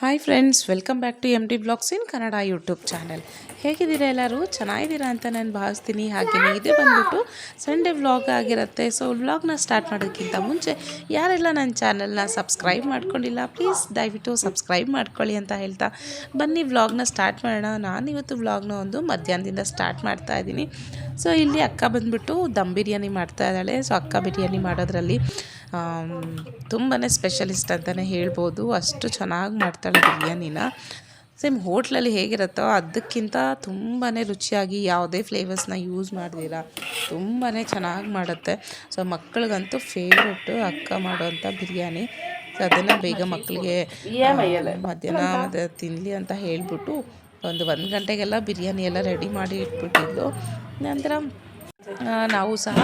Hi friends welcome back to M D blogs in Kannada YouTube channel ಹೇಗಿದ್ದೀರಾ ಎಲ್ಲರೂ? ಚೆನ್ನಾಗಿದ್ದೀರಾ ಅಂತ ನಾನು ಭಾವಿಸ್ತೀನಿ. ಹಾಗೆಯೇ ಇದೇ ಬಂದ್ಬಿಟ್ಟು ಸಂಡೇ ವ್ಲಾಗ್ ಆಗಿರುತ್ತೆ. ಸೊ ವ್ಲಾಗ್ನ ಸ್ಟಾರ್ಟ್ ಮಾಡೋದಕ್ಕಿಂತ ಮುಂಚೆ ಯಾರೆಲ್ಲ ನನ್ನ ಚಾನಲ್ನ ಸಬ್ಸ್ಕ್ರೈಬ್ ಮಾಡ್ಕೊಂಡಿಲ್ಲ ಪ್ಲೀಸ್ ದಯವಿಟ್ಟು ಸಬ್ಸ್ಕ್ರೈಬ್ ಮಾಡ್ಕೊಳ್ಳಿ ಅಂತ ಹೇಳ್ತಾ ಬನ್ನಿ ವ್ಲಾಗ್ನ ಸ್ಟಾರ್ಟ್ ಮಾಡೋಣ. ನಾನು ಇವತ್ತು ವ್ಲಾಗ್ನ ಒಂದು ಮಧ್ಯಾಹ್ನದಿಂದ ಸ್ಟಾರ್ಟ್ ಮಾಡ್ತಾ ಇದ್ದೀನಿ. ಸೊ ಇಲ್ಲಿ ಅಕ್ಕ ಬಂದುಬಿಟ್ಟು ದಮ್ ಬಿರಿಯಾನಿ ಮಾಡ್ತಾ ಇದ್ದಾಳೆ. ಸೊ ಅಕ್ಕ ಬಿರಿಯಾನಿ ಮಾಡೋದ್ರಲ್ಲಿ ತುಂಬಾ ಸ್ಪೆಷಲಿಸ್ಟ್ ಅಂತಲೇ ಹೇಳ್ಬೋದು. ಅಷ್ಟು ಚೆನ್ನಾಗಿ ಮಾಡ್ತಾಳೆ ಬಿರಿಯಾನಿನ. ಸೇಮ್ ಹೋಟ್ಲಲ್ಲಿ ಹೇಗಿರುತ್ತೋ ಅದಕ್ಕಿಂತ ತುಂಬಾ ರುಚಿಯಾಗಿ ಯಾವುದೇ ಫ್ಲೇವರ್ಸ್ನ ಯೂಸ್ ಮಾಡ್ದಿರ. ತುಂಬಾ ಚೆನ್ನಾಗಿ ಮಾಡುತ್ತೆ. ಸೊ, ಮಕ್ಕಳಿಗಂತೂ ಫೇವ್ರೆಟ್ಟು ಅಕ್ಕ ಮಾಡೋವಂಥ ಬಿರಿಯಾನಿ. ಸೊ, ಅದನ್ನು ಬೇಗ ಮಕ್ಕಳಿಗೆ ಮಧ್ಯಾಹ್ನ ತಿನ್ನಲಿ ಅಂತ ಹೇಳಿಬಿಟ್ಟು ಒಂದು ಒಂದು ಗಂಟೆಗೆಲ್ಲ ಬಿರಿಯಾನಿ ಎಲ್ಲ ರೆಡಿ ಮಾಡಿ ಇಟ್ಬಿಟ್ಟಿದ್ದು ನಂತರ ನಾವು ಸಹ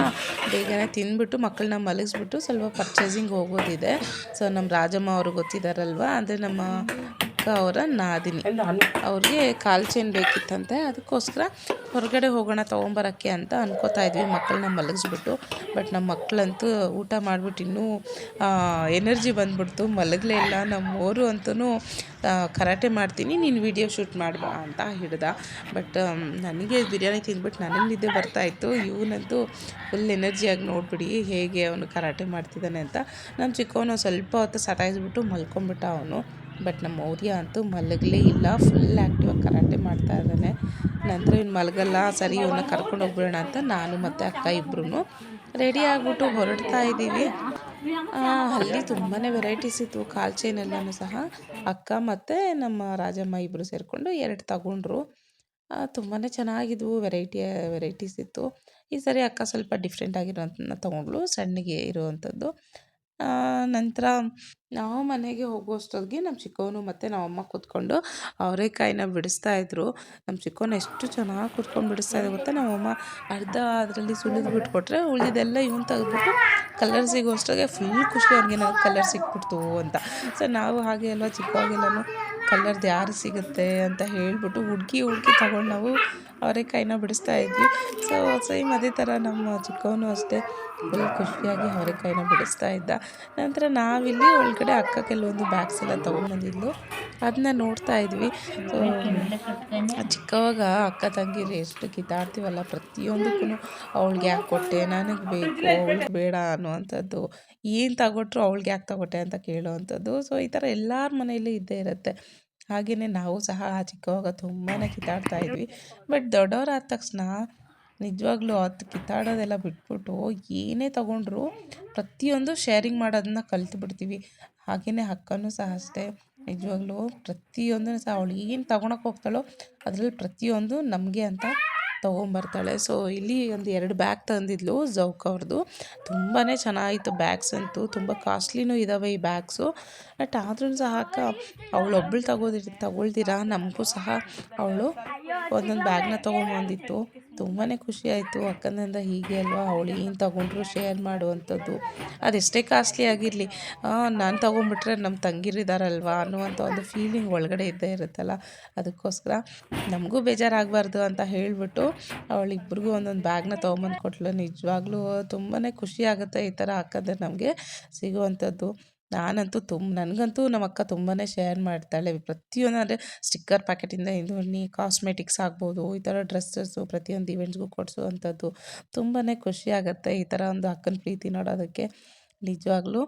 ಬೇಗನೆ ತಿಂದ್ಬಿಟ್ಟು ಮಕ್ಕಳನ್ನ ಮಲಗಿಸ್ಬಿಟ್ಟು ಸ್ವಲ್ಪ ಪರ್ಚೇಸಿಂಗ್ ಹೋಗೋದಿದೆ. ಸೊ ನಮ್ಮ ರಾಜಮ್ಮ ಅವರು ಗೊತ್ತಿದ್ದಾರಲ್ವ ಅಂದರೆ ನಮ್ಮ ಅಕ್ಕ ಅವರ ನಾದಿನಿ. ಅವ್ರಿಗೆ ಕಾಲು ಚೈನ್ ಬೇಕಿತ್ತಂತೆ. ಅದಕ್ಕೋಸ್ಕರ ಹೊರಗಡೆ ಹೋಗೋಣ ತೊಗೊಂಬರೋಕ್ಕೆ ಅಂತ ಅನ್ಕೋತಾ ಇದ್ವಿ. ಮಕ್ಕಳನ್ನ ಮಲಗಿಸ್ಬಿಟ್ಟು. ಬಟ್ ನಮ್ಮ ಮಕ್ಕಳಂತೂ ಊಟ ಮಾಡಿಬಿಟ್ಟು ಇನ್ನೂ ಎನರ್ಜಿ ಬಂದ್ಬಿಡ್ತು. ಮಲಗಲೇ ಇಲ್ಲ. ನಮ್ಮವರು ಅಂತೂ ಕರಾಟೆ ಮಾಡ್ತೀನಿ. ನೀನು ವಿಡಿಯೋ ಶೂಟ್ ಮಾಡ್ಬಾ ಅಂತ ಹಿಡ್ದ. ಬಟ್ ನನಗೆ ಬಿರಿಯಾನಿ ತಿಂದ್ಬಿಟ್ಟು ನನಗೆ ನಿದ್ದೆ ಬರ್ತಾಯಿತ್ತು ಇವನಂತೂ ಫುಲ್ ಎನರ್ಜಿಯಾಗಿ ನೋಡಿಬಿಡಿ ಹೇಗೆ ಅವನು ಕರಾಟೆ ಮಾಡ್ತಿದ್ದಾನೆ ಅಂತ. ನಮ್ಮ ಚಿಕ್ಕವನು ಸ್ವಲ್ಪ ಹೊತ್ತು ಸತಾಯಿಸ್ಬಿಟ್ಟು ಮಲ್ಕೊಂಬಿಟ್ಟ ಅವನು. ಬಟ್ ನಮ್ಮ ಮೌರ್ಯ ಅಂತೂ ಮಲಗಲೇ ಇಲ್ಲ. ಫುಲ್ ಆ್ಯಕ್ಟಿವಾಗಿ ಕರಾಟೆ ಮಾಡ್ತಾ ಇದ್ದಾನೆ. ನಂತರ ಇವ್ನು ಮಲಗಲ್ಲ ಸರಿ ಇವನ್ನ ಕರ್ಕೊಂಡು ಹೋಗ್ಬಿಡೋಣ ಅಂತ ನಾನು ಮತ್ತು ಅಕ್ಕ ಇಬ್ಬರೂ ರೆಡಿ ಆಗಿಬಿಟ್ಟು ಹೊರಡ್ತಾ ಇದ್ದೀವಿ. ಅಲ್ಲಿ ತುಂಬಾ ವೆರೈಟೀಸ್ ಇತ್ತು. ಕಾಲ್ ಚೈನೆಲ್ಲನೂ ಸಹ ಅಕ್ಕ ಮತ್ತು ನಮ್ಮ ರಾಜಮ್ಮ ಇಬ್ಬರು ಸೇರಿಕೊಂಡು ಎರಡು ತಗೊಂಡ್ರು. ತುಂಬಾ ಚೆನ್ನಾಗಿದ್ವು. ವೆರೈಟಿ, ವೆರೈಟೀಸ್ ಇತ್ತು. ಈ ಸರಿ ಅಕ್ಕ ಸ್ವಲ್ಪ ಡಿಫ್ರೆಂಟ್ ಆಗಿರೋಂಥದ್ದನ್ನ ತೊಗೊಂಡ್ಳು. ಸಣ್ಣಗೆ ಇರುವಂಥದ್ದು. ನಂತರ ನಾವು ಮನೆಗೆ ಹೋಗುವಷ್ಟೊತ್ತಿಗೆ ನಮ್ಮ ಚಿಕ್ಕವನು ಮತ್ತು ನಮ್ಮಮ್ಮ ಕೂತ್ಕೊಂಡು ಅವರೇಕಾಯಿನ ಬಿಡಿಸ್ತಾಯಿದ್ರು ನಮ್ಮ ಚಿಕ್ಕವನು ಎಷ್ಟು ಚೆನ್ನಾಗಿ ಕೂತ್ಕೊಂಡು ಬಿಡಿಸ್ತಾ ಇದೆ ಗೊತ್ತಾ? ನಮ್ಮಮ್ಮ ಅರ್ಧ ಅದರಲ್ಲಿ ಸುಳಿದು ಬಿಟ್ಕೊಟ್ರೆ ಉಳಿದೆಲ್ಲ ಇವನು ತೆಗೆದ್ಬಿಟ್ಟು ಕಲರ್ ಸಿಗೋಷ್ಟಾಗೆ ಫುಲ್ ಖುಷಿ ಅವ್ರಿಗೆ ನಾವು ಕಲರ್ ಸಿಕ್ಬಿಡ್ತು ಅಂತ. ಸೊ ನಾವು ಹಾಗೆ ಅಲ್ವಾ ಚಿಕ್ಕವಾಗೆಲ್ಲ ಕಲರ್ದು ಯಾರು ಸಿಗುತ್ತೆ ಅಂತ ಹೇಳಿಬಿಟ್ಟು ಹುಡುಕಿ ಹುಡುಕಿ ತಗೊಂಡು ನಾವು ಅವರೆಕಾಯಿನ ಬಿಡಿಸ್ತಾ ಇದ್ವಿ. ಸೊ ಸೇಮ್ ಅದೇ ಥರ ನಮ್ಮ ಚಿಕ್ಕವನು ಅಷ್ಟೇ ಫುಲ್ ಖುಷಿಯಾಗಿ ಅವರೆಕಾಯಿನ ಬಿಡಿಸ್ತಾ ಇದ್ದ. ನಂತರ ನಾವಿಲ್ಲಿ ಒಳಗಡೆ ಅಕ್ಕ ಕೆಲವೊಂದು ಬ್ಯಾಗ್ಸ್ ಎಲ್ಲ ತೊಗೊಂಡ್ಬಂದಿದ್ಲು. ಅದನ್ನ ನೋಡ್ತಾ ಇದ್ವಿ. ಸೊ ಚಿಕ್ಕವಾಗ ಅಕ್ಕ ತಂಗಿರು ಎಷ್ಟು ಕಿತ್ತಾಡ್ತೀವಲ್ಲ ಪ್ರತಿಯೊಂದಕ್ಕೂ ಅವಳಿಗೆ ಯಾಕೆ ಕೊಟ್ಟೆ, ನನಗೆ ಬೇಕು, ಅವಳಿಗೆ ಬೇಡ ಅನ್ನುವಂಥದ್ದು, ಏನು ತಗೊಟ್ರು ಅವಳಿಗೆ ಯಾಕೆ ತಗೊಟ್ಟೆ ಅಂತ ಕೇಳುವಂಥದ್ದು. ಸೊ ಈ ಥರ ಎಲ್ಲರ ಮನೆಯಲ್ಲೂ ಇದ್ದೇ ಇರುತ್ತೆ. ಹಾಗೆಯೇ ನಾವು ಸಹ ಚಿಕ್ಕವಾಗ ತುಂಬಾ ಕಿತ್ತಾಡ್ತಾ ಇದ್ವಿ. ಬಟ್ ದೊಡ್ಡವರಾದ ತಕ್ಷಣ ನಿಜವಾಗ್ಲೂ ಅದು ಕಿತ್ತಾಡೋದೆಲ್ಲ ಬಿಟ್ಬಿಟ್ಟು ಏನೇ ತಗೊಂಡ್ರು ಪ್ರತಿಯೊಂದು ಶೇರಿಂಗ್ ಮಾಡೋದನ್ನ ಕಲ್ತು ಬಿಡ್ತೀವಿ. ಹಾಗೆಯೇ ಅಕ್ಕನೂ ಸಹ ಅಷ್ಟೇ. ನಿಜವಾಗ್ಲೂ ಪ್ರತಿಯೊಂದನ್ನು ಸಹ ಅವಳು ಏನು ತಗೊಳಕ್ಕೆ ಹೋಗ್ತಾಳೋ ಅದರಲ್ಲಿ ಪ್ರತಿಯೊಂದು ನಮಗೆ ಅಂತ ತೊಗೊಂಬರ್ತಾಳೆ. ಸೊ ಇಲ್ಲಿ ಒಂದು ಎರಡು ಬ್ಯಾಗ್ ತಂದಿದ್ಲು ಜೌಕ್ ಅವ್ರದ್ದು ತುಂಬಾ ಚೆನ್ನಾಗಿತ್ತು ಬ್ಯಾಗ್ಸ್ ಅಂತೂ. ತುಂಬ ಕಾಸ್ಟ್ಲಿನೂ ಇದ್ದಾವೆ ಈ ಬ್ಯಾಗ್ಸು ಬಟ್ ಆದ್ರೂ ಸಹ ಅಕ್ಕ, ಅವಳು ಒಬ್ಳು ತಗೋದಿರ್ ತಗೊಳ್ದಿರ? ನಮಗೂ ಸಹ ಅವಳು ಒಂದೊಂದು ಬ್ಯಾಗ್ನ ತೊಗೊಂಬಂದಿತ್ತು. ತುಂಬಾ ಖುಷಿ ಆಯಿತು. ಅಕ್ಕನಿಂದ ಹೀಗೆ ಅಲ್ವಾ? ಅವಳು ಏನು ತೊಗೊಂಡ್ರು ಶೇರ್ ಮಾಡುವಂಥದ್ದು. ಅದೆಷ್ಟೇ ಕಾಸ್ಟ್ಲಿ ಆಗಿರಲಿ. ನಾನು ತೊಗೊಂಬಿಟ್ರೆ ನಮ್ಮ ತಂಗಿರಿದಾರಲ್ವಾ ಅನ್ನುವಂಥ ಒಂದು ಫೀಲಿಂಗ್ ಒಳಗಡೆ ಇದ್ದೇ ಇರುತ್ತಲ್ಲ. ಅದಕ್ಕೋಸ್ಕರ ನಮಗೂ ಬೇಜಾರಾಗಬಾರ್ದು ಅಂತ ಹೇಳಿಬಿಟ್ಟು ಅವಳಿಬ್ಬರಿಗೂ ಒಂದೊಂದು ಬ್ಯಾಗ್ನ ತೊಗೊಂಬಂದು ಕೊಟ್ಲು ನಿಜವಾಗ್ಲೂ ತುಂಬಾ ಖುಷಿ ಆಗುತ್ತೆ ಈ ಥರ ಅಕ್ಕಂದ್ರೆ ನಮಗೆ ಸಿಗುವಂಥದ್ದು. ನಾನಂತೂ ತುಂಬ, ನನಗಂತೂ ನಮ್ಮ ಅಕ್ಕ ತುಂಬಾ ಶೇರ್ ಮಾಡ್ತಾಳೆ. ಪ್ರತಿಯೊಂದು ಅಂದರೆ ಸ್ಟಿಕ್ಕರ್ ಪ್ಯಾಕೆಟಿಂದ ಇದು ಕಾಸ್ಮೆಟಿಕ್ಸ್ ಆಗ್ಬೋದು, ಈ ಥರ ಡ್ರೆಸ್ಸಸ್ಸು ಪ್ರತಿಯೊಂದು ಇವೆಂಟ್ಸ್ಗೂ ಕೊಡಿಸುವಂಥದ್ದು ತುಂಬಾ ಖುಷಿ ಆಗುತ್ತೆ. ಈ ಥರ ಒಂದು ಅಕ್ಕನ ಪ್ರೀತಿ ನೋಡೋದಕ್ಕೆ ನಿಜವಾಗ್ಲೂ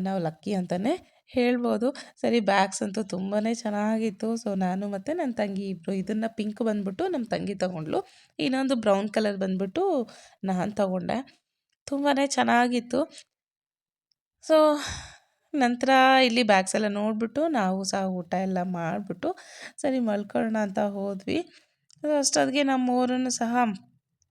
ನಾವು ಲಕ್ಕಿ ಅಂತಲೇ ಹೇಳ್ಬೋದು. ಸರಿ, ಬ್ಯಾಗ್ಸ್ ಅಂತೂ ತುಂಬಾ ಚೆನ್ನಾಗಿತ್ತು. ಸೊ, ನಾನು ಮತ್ತು ನನ್ನ ತಂಗಿ ಇಬ್ಬರು ಇದನ್ನು ಪಿಂಕ್ ಬಂದುಬಿಟ್ಟು ನಮ್ಮ ತಂಗಿ ತೊಗೊಂಡ್ಲು. ಇನ್ನೊಂದು ಬ್ರೌನ್ ಕಲರ್ ಬಂದ್ಬಿಟ್ಟು ನಾನು ತಗೊಂಡೆ. ತುಂಬಾ ಚೆನ್ನಾಗಿತ್ತು. ಸೊ ನಂತರ ಇಲ್ಲಿ ಬ್ಯಾಗ್ಸ್ ಎಲ್ಲ ನೋಡಿಬಿಟ್ಟು ನಾವು ಸಹ ಊಟ ಎಲ್ಲ ಮಾಡಿಬಿಟ್ಟು ಸರಿ ಮಲ್ಕೊಳ್ಳೋಣ ಅಂತ ಹೋದ್ವಿ. ಅಷ್ಟೊತ್ತಿಗೆ ನಮ್ಮೂರನ್ನು ಸಹ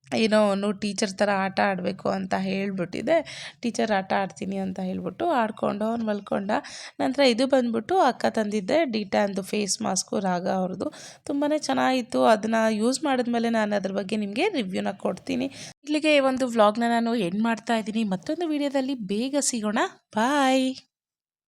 ಏನೋ ಅವನು ಟೀಚರ್ ಥರ ಆಟ ಆಡಬೇಕು ಅಂತ ಹೇಳಿಬಿಟ್ಟಿದೆ. ಟೀಚರ್ ಆಟ ಆಡ್ತೀನಿ ಅಂತ ಹೇಳಿಬಿಟ್ಟು ಆಡ್ಕೊಂಡು ಅವ್ನು ಮಲ್ಕೊಂಡ. ನಂತರ ಇದು ಬಂದ್ಬಿಟ್ಟು ಅಕ್ಕ ತಂದಿದ್ದೆ ಡಿಟ್ಯಾನ್ದು ಫೇಸ್ ಮಾಸ್ಕು ರಾಗ ಅವ್ರದ್ದು. ತುಂಬಾ ಚೆನ್ನಾಗಿತ್ತು. ಅದನ್ನು ಯೂಸ್ ಮಾಡಿದ್ಮೇಲೆ ನಾನು ಅದ್ರ ಬಗ್ಗೆ ನಿಮಗೆ ರಿವ್ಯೂನ ಕೊಡ್ತೀನಿ. ಇಲ್ಲಿಗೆ ಒಂದು ವ್ಲಾಗ್ನ ನಾನು ಎಂಡ್ ಮಾಡ್ತಾ ಇದ್ದೀನಿ. ಮತ್ತೊಂದು ವಿಡಿಯೋದಲ್ಲಿ ಬೇಗ ಸಿಗೋಣ. ಬಾಯ್